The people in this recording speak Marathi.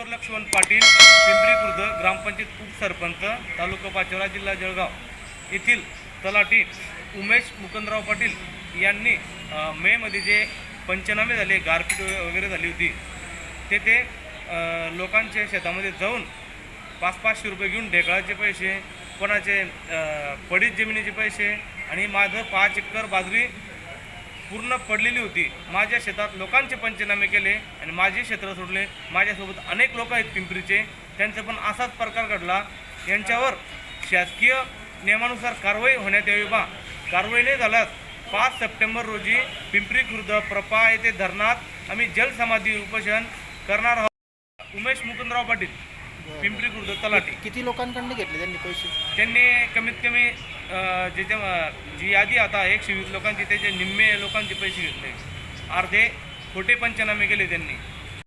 किशोर लक्ष्मण पाटील पिंपरी खुर्द ग्रामपंचायत उपसरपंच तालुका पाचोरा जिल्हा जळगाव येथील तलाठी उमेश मुकुंदराव पाटील यांनी मेमध्ये जे पंचनामे झाले गारपीट वगैरे झाली होती ते ते लोकांच्या शेतामध्ये जाऊन पाच पाचशे रुपये घेऊन ढेकळाचे पैसे कोणाचे पडीत जमिनीचे पैसे आणि माझं पाच एकर बाजरी पूर्ण पडलेली होती. माझ्या शेतात लोकांचे पंचनामे केले आणि माझे क्षेत्र सोडले. माझ्यासोबत अनेक लोक आहेत पिंपरीचे. त्यांचा पण असाच प्रकार घडला. यांच्यावर शासकीय नियमानुसार कारवाई होण्यात यावी बा. कारवाई नाही झाल्यास पाच सप्टेंबर रोजी पिंपरी खुर्द प्रपा येथे धरणात आम्ही जलसमाधी उपोषण करणार आहोत. उमेश मुकुंदराव पाटील. पिंपरी खुर्द तलाठी. किती लोकांकडनं घेतले त्यांनी पैसे? त्यांनी कमीत कमी अ, ज्याच्या अ, जी यादी आता एकशे वीस लोकांची त्याचे निम्मे लोकांचे पैसे घेतले. अर्धे खोटे पंचनामे केले त्यांनी.